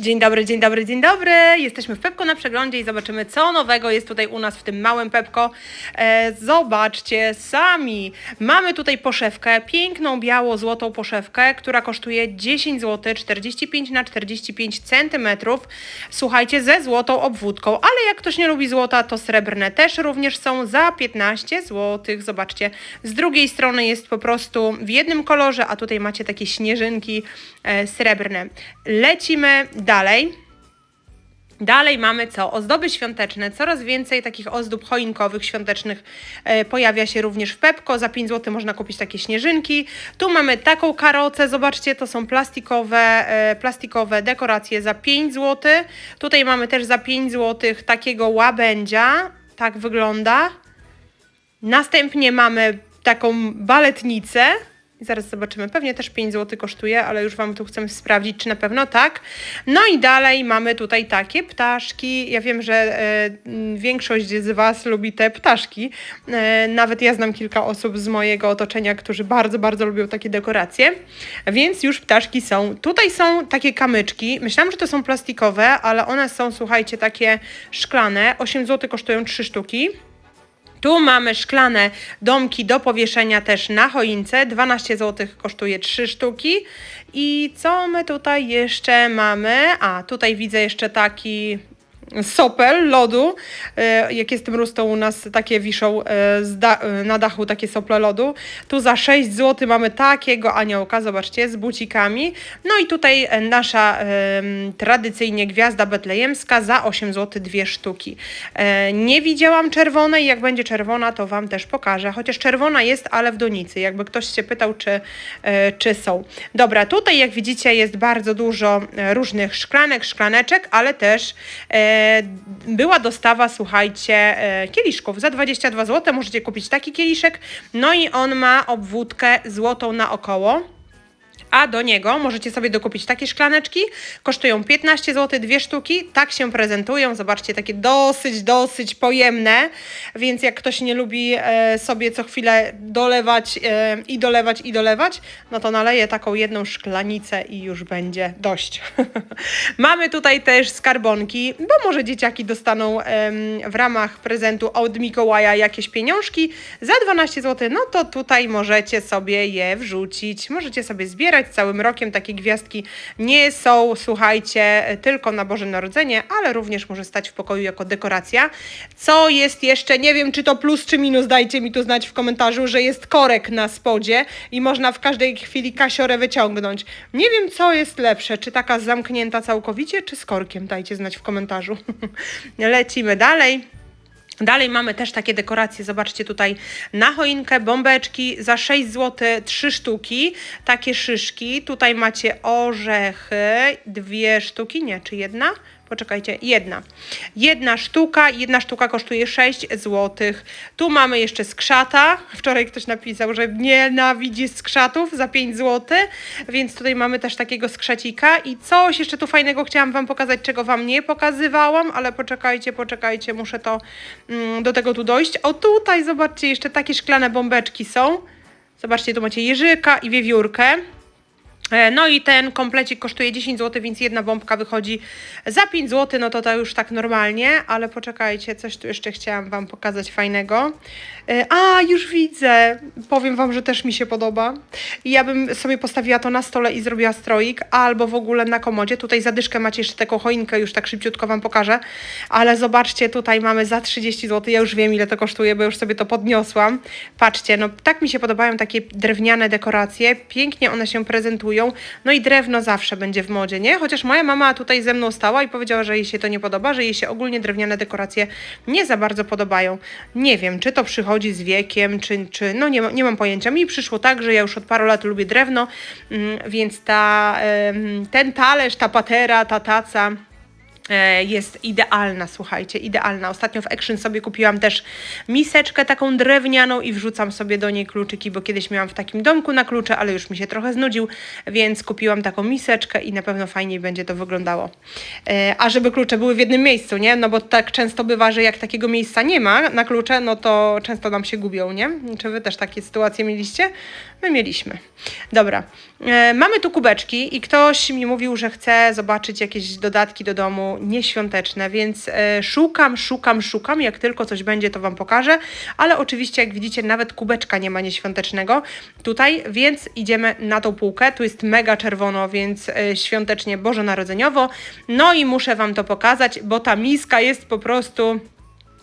Dzień dobry, dzień dobry, dzień dobry. Jesteśmy w Pepko na przeglądzie i zobaczymy, co nowego jest tutaj u nas w tym małym Pepko. E, zobaczcie sami. Mamy tutaj poszewkę, piękną biało-złotą poszewkę, która kosztuje 10 zł, 45 na 45 centymetrów. Słuchajcie, ze złotą obwódką, ale jak ktoś nie lubi złota, to srebrne też również są za 15 zł. Zobaczcie, z drugiej strony jest po prostu w jednym kolorze, a tutaj macie takie śnieżynki e, srebrne. Lecimy dalej. Dalej mamy co? Ozdoby świąteczne. Coraz więcej takich ozdób choinkowych, świątecznych e, pojawia się również w Pepko. Za 5 zł można kupić takie śnieżynki. Tu mamy taką karocę. Zobaczcie, to są plastikowe, e, plastikowe dekoracje za 5 zł. Tutaj mamy też za 5 zł takiego łabędzia. Tak wygląda. Następnie mamy taką baletnicę. Zaraz zobaczymy. Pewnie też 5 zł kosztuje, ale już Wam tu chcę sprawdzić, czy na pewno tak. No i dalej mamy tutaj takie ptaszki. Ja wiem, że e, większość z Was lubi te ptaszki. E, nawet ja znam kilka osób z mojego otoczenia, którzy bardzo, bardzo lubią takie dekoracje. Więc już ptaszki są. Tutaj są takie kamyczki. Myślałam, że to są plastikowe, ale one są, słuchajcie, takie szklane. 8 zł kosztują 3 sztuki. Tu mamy szklane domki do powieszenia też na choince. 12 zł kosztuje 3 sztuki. I co my tutaj jeszcze mamy? A, tutaj widzę jeszcze taki sopel lodu. E, Jak jest mróz, to u nas takie wiszą e, e, na dachu takie sople lodu. Tu za 6 zł mamy takiego aniołka, zobaczcie, z bucikami. No i tutaj nasza tradycyjnie gwiazda betlejemska za 8 zł dwie sztuki. Nie widziałam czerwonej, jak będzie czerwona, to Wam też pokażę. Chociaż czerwona jest, ale w donicy. Jakby ktoś się pytał, czy, czy są. Dobra, tutaj jak widzicie jest bardzo dużo różnych szklanek, szklaneczek, ale też była dostawa, słuchajcie, e, kieliszków. Za 22 zł możecie kupić taki kieliszek. No i on ma obwódkę złotą naokoło. A do niego możecie sobie dokupić takie szklaneczki. Kosztują 15 zł, dwie sztuki. Tak się prezentują. Zobaczcie, takie dosyć, dosyć pojemne. Więc jak ktoś nie lubi e, sobie co chwilę dolewać e, i dolewać i dolewać, no to naleje taką jedną szklanicę i już będzie dość. Mamy tutaj też skarbonki, bo może dzieciaki dostaną w ramach prezentu od Mikołaja jakieś pieniążki. Za 12 zł, no to tutaj możecie sobie je wrzucić. Możecie sobie zbierać całym rokiem. Takie gwiazdki nie są, słuchajcie, tylko na Boże Narodzenie, ale również może stać w pokoju jako dekoracja. Co jest jeszcze, nie wiem czy to plus czy minus, dajcie mi tu znać w komentarzu, że jest korek na spodzie i można w każdej chwili kasiorę wyciągnąć. Nie wiem co jest lepsze, czy taka zamknięta całkowicie, czy z korkiem, dajcie znać w komentarzu. Lecimy dalej. Dalej mamy też takie dekoracje, zobaczcie tutaj na choinkę, bombeczki za 6 zł, 3 sztuki, takie szyszki. Tutaj macie orzechy, dwie sztuki, nie, czy jedna? Poczekajcie, jedna. Jedna sztuka, jedna sztuka kosztuje 6 zł. Tu mamy jeszcze skrzata. Wczoraj ktoś napisał, że nienawidzi skrzatów za 5 zł, więc tutaj mamy też takiego skrzecika. I coś jeszcze tu fajnego chciałam Wam pokazać, czego Wam nie pokazywałam, ale poczekajcie, poczekajcie, muszę to mm, do tego tu dojść. O tutaj, zobaczcie, jeszcze takie szklane bombeczki są. Zobaczcie, tu macie jeżyka i wiewiórkę. E, No i ten komplecik kosztuje 10 zł, więc jedna bombka wychodzi za 5 zł, no to to już tak normalnie, ale poczekajcie, coś tu jeszcze chciałam Wam pokazać fajnego. E, A, już widzę, powiem Wam, że też mi się podoba. Ja bym sobie postawiła to na stole i zrobiła stroik, albo w ogóle na komodzie. Tutaj zadyszkę macie jeszcze taką choinkę, już tak szybciutko Wam pokażę, ale zobaczcie, tutaj mamy za 30 zł, ja już wiem ile to kosztuje, bo już sobie to podniosłam. Patrzcie, no tak mi się podobają takie drewniane dekoracje, pięknie one się prezentują, no i drewno zawsze będzie w modzie, nie? Chociaż moja mama tutaj ze mną stała i powiedziała, że jej się to nie podoba, że jej się ogólnie drewniane dekoracje nie za bardzo podobają. Nie wiem, czy to przychodzi z wiekiem, czy, czy no nie, nie mam pojęcia. Mi przyszło tak, że ja już od paru lat lubię drewno, mm, więc ta, ten talerz, ta patera, ta taca jest idealna, słuchajcie, idealna. Ostatnio w Action sobie kupiłam też miseczkę taką drewnianą i wrzucam sobie do niej kluczyki, bo kiedyś miałam w takim domku na klucze, ale już mi się trochę znudził, więc kupiłam taką miseczkę i na pewno fajniej będzie to wyglądało. E, a żeby klucze były w jednym miejscu, nie? No bo tak często bywa, że jak takiego miejsca nie ma na klucze, no to często nam się gubią, nie? Czy wy też takie sytuacje mieliście? My mieliśmy. Dobra, e, mamy tu kubeczki i ktoś mi mówił, że chce zobaczyć jakieś dodatki do domu nieświąteczne, więc e, szukam, szukam, szukam. Jak tylko coś będzie, to Wam pokażę. Ale oczywiście, jak widzicie, nawet kubeczka nie ma nieświątecznego tutaj, więc idziemy na tą półkę. Tu jest mega czerwono, więc e, świątecznie bożonarodzeniowo. No i muszę Wam to pokazać, bo ta miska jest po prostu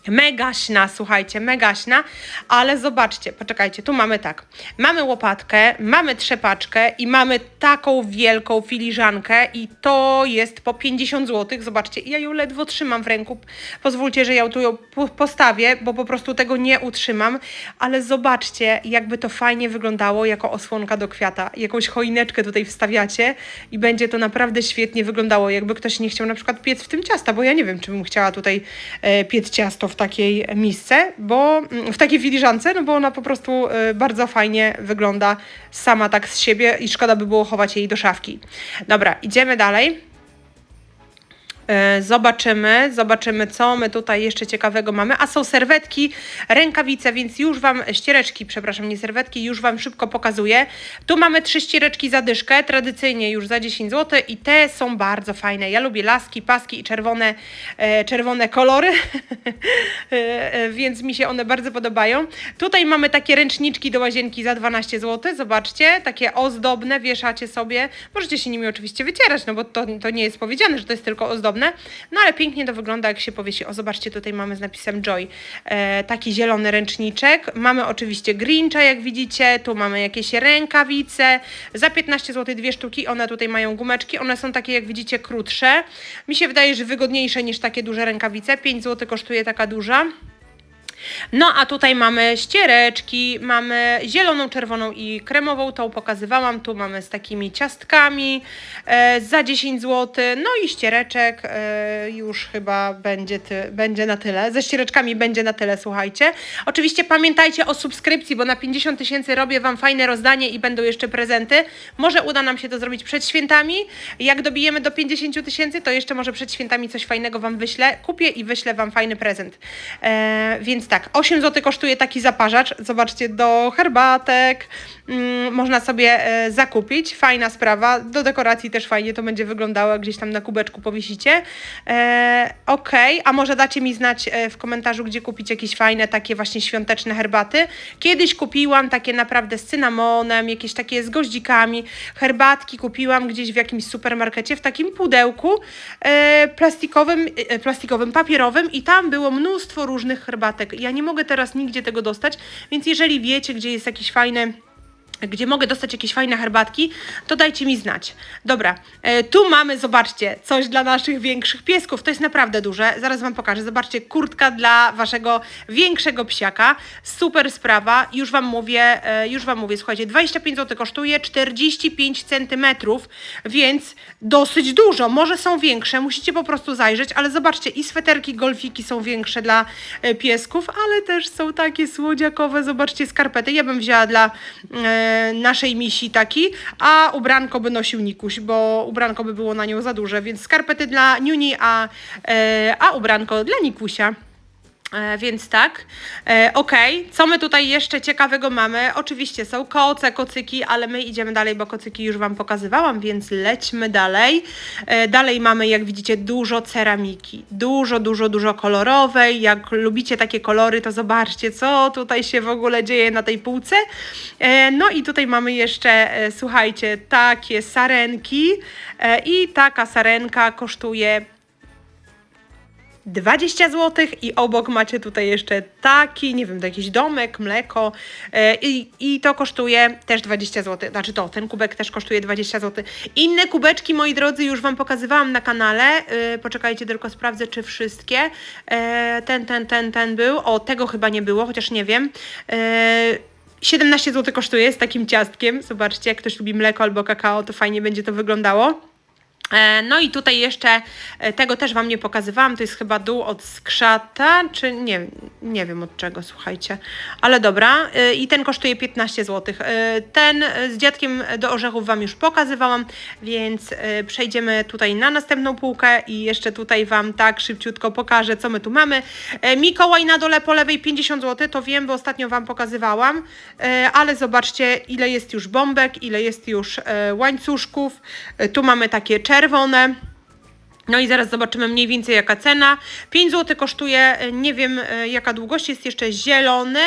Megaśna, słuchajcie, megaśna, ale zobaczcie, poczekajcie, tu mamy tak, mamy łopatkę, mamy trzepaczkę i mamy taką wielką filiżankę i to jest po 50 zł, zobaczcie, ja ją ledwo trzymam w ręku, pozwólcie, że ja tu ją postawię, bo po prostu tego nie utrzymam, ale zobaczcie, jakby to fajnie wyglądało jako osłonka do kwiata, jakąś choineczkę tutaj wstawiacie i będzie to naprawdę świetnie wyglądało, jakby ktoś nie chciał na przykład piec w tym ciasta, bo ja nie wiem, czy bym chciała tutaj e, piec ciasto w takiej misce, bo mm, w takiej filiżance, no bo ona po prostu y, bardzo fajnie wygląda sama tak z siebie i szkoda by było chować jej do szafki. Dobra, idziemy dalej. E, zobaczymy, zobaczymy, co my tutaj jeszcze ciekawego mamy. A są serwetki, rękawice, więc już Wam, ściereczki, przepraszam, nie serwetki, już Wam szybko pokazuję. Tu mamy trzy ściereczki za dyszkę, tradycyjnie już za 10 zł i te są bardzo fajne. Ja lubię laski, paski i czerwone, e, czerwone kolory, e, więc mi się one bardzo podobają. Tutaj mamy takie ręczniczki do łazienki za 12 zł, zobaczcie, takie ozdobne, wieszacie sobie. Możecie się nimi oczywiście wycierać, no bo to, to nie jest powiedziane, że to jest tylko ozdobne no ale pięknie to wygląda, jak się powiesi. O, zobaczcie, tutaj mamy z napisem Joy e, taki zielony ręczniczek. Mamy oczywiście Grincha, jak widzicie. Tu mamy jakieś rękawice. Za 15 zł dwie sztuki. One tutaj mają gumeczki. One są takie, jak widzicie, krótsze. Mi się wydaje, że wygodniejsze niż takie duże rękawice. 5 zł kosztuje taka duża. No a tutaj mamy ściereczki, mamy zieloną, czerwoną i kremową, tą pokazywałam, tu mamy z takimi ciastkami e, za 10 zł, no i ściereczek e, już chyba będzie, ty, będzie na tyle, ze ściereczkami będzie na tyle, słuchajcie. Oczywiście pamiętajcie o subskrypcji, bo na 50 tysięcy robię Wam fajne rozdanie i będą jeszcze prezenty. Może uda nam się to zrobić przed świętami, jak dobijemy do 50 tysięcy, to jeszcze może przed świętami coś fajnego Wam wyślę, kupię i wyślę Wam fajny prezent. E, więc tak, 8 zł kosztuje taki zaparzacz. Zobaczcie, do herbatek mm, można sobie e, zakupić. Fajna sprawa. Do dekoracji też fajnie to będzie wyglądało, gdzieś tam na kubeczku powiesicie. E, ok, a może dacie mi znać e, w komentarzu, gdzie kupić jakieś fajne takie właśnie świąteczne herbaty. Kiedyś kupiłam takie naprawdę z cynamonem, jakieś takie z goździkami. Herbatki kupiłam gdzieś w jakimś supermarkecie w takim pudełku plastikowym, plastikowym, papierowym i tam było mnóstwo różnych herbatek. Ja nie mogę teraz nigdzie tego dostać, więc jeżeli wiecie, gdzie jest jakiś fajny gdzie mogę dostać jakieś fajne herbatki, to dajcie mi znać. Dobra, e, tu mamy, zobaczcie, coś dla naszych większych piesków. To jest naprawdę duże. Zaraz Wam pokażę. Zobaczcie, kurtka dla Waszego większego psiaka. Super sprawa. Już Wam mówię, e, już Wam mówię, słuchajcie, 25 zł kosztuje 45 centymetrów, więc dosyć dużo. Może są większe, musicie po prostu zajrzeć, ale zobaczcie, i sweterki, golfiki są większe dla e, piesków, ale też są takie słodziakowe. Zobaczcie, skarpety. Ja bym wzięła dla... Naszej misi taki, a ubranko by nosił Nikuś, bo ubranko by było na nią za duże, więc skarpety dla Niuni, a, e, a ubranko dla Nikusia. E, więc tak, e, ok, co my tutaj jeszcze ciekawego mamy? Oczywiście są koce, kocyki, ale my idziemy dalej, bo kocyki już Wam pokazywałam, więc lećmy dalej. E, dalej mamy, jak widzicie, dużo ceramiki, dużo, dużo, dużo kolorowej. Jak lubicie takie kolory, to zobaczcie, co tutaj się w ogóle dzieje na tej półce. E, no i tutaj mamy jeszcze, e, słuchajcie, takie sarenki e, i taka sarenka kosztuje 20 zł i obok macie tutaj jeszcze taki, nie wiem, to jakiś domek, mleko yy, i to kosztuje też 20 zł. Znaczy to, ten kubek też kosztuje 20 zł. Inne kubeczki, moi drodzy, już Wam pokazywałam na kanale. Yy, poczekajcie, tylko sprawdzę, czy wszystkie. Yy, ten, ten, ten, ten był. O, tego chyba nie było, chociaż nie wiem. 17 zł kosztuje z takim ciastkiem. Zobaczcie, jak ktoś lubi mleko albo kakao, to fajnie będzie to wyglądało. E, No i tutaj jeszcze e, tego też Wam nie pokazywałam, to jest chyba dół od skrzata, czy nie, nie wiem od czego, słuchajcie. Ale dobra, e, i ten kosztuje 15 zł. Ten z dziadkiem do orzechów Wam już pokazywałam, więc przejdziemy tutaj na następną półkę i jeszcze tutaj Wam tak szybciutko pokażę, co my tu mamy. Mikołaj na dole po lewej 50 zł, to wiem, bo ostatnio Wam pokazywałam, ale zobaczcie, ile jest już bombek, ile jest już łańcuszków. Tu mamy takie czerwone. No i zaraz zobaczymy mniej więcej jaka cena. 5 zł kosztuje, e, nie wiem e, jaka długość, jest jeszcze zielony.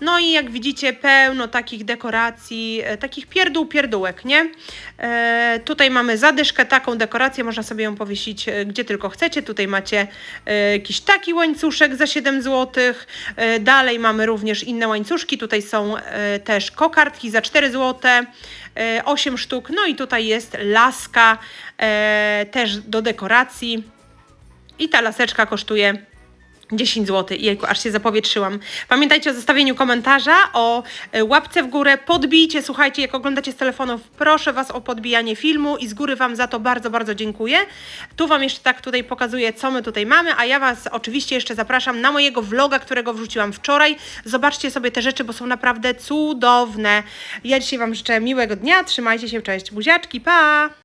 No i jak widzicie pełno takich dekoracji, e, takich pierdół, pierdółek, nie? E, tutaj mamy zadyszkę, taką dekorację, można sobie ją powiesić gdzie tylko chcecie. Tutaj macie e, jakiś taki łańcuszek za 7 zł. E, dalej mamy również inne łańcuszki, tutaj są e, też kokardki za 4 zł. 8 sztuk, no i tutaj jest laska e, też do dekoracji. I ta laseczka kosztuje 10 zł. Jejku, aż się zapowietrzyłam. Pamiętajcie o zostawieniu komentarza, o e, łapce w górę, podbijcie, słuchajcie, jak oglądacie z telefonów, proszę Was o podbijanie filmu i z góry Wam za to bardzo, bardzo dziękuję. Tu Wam jeszcze tak tutaj pokazuję, co my tutaj mamy, a ja Was oczywiście jeszcze zapraszam na mojego vloga, którego wrzuciłam wczoraj. Zobaczcie sobie te rzeczy, bo są naprawdę cudowne. Ja dzisiaj Wam życzę miłego dnia, trzymajcie się, cześć, buziaczki, pa!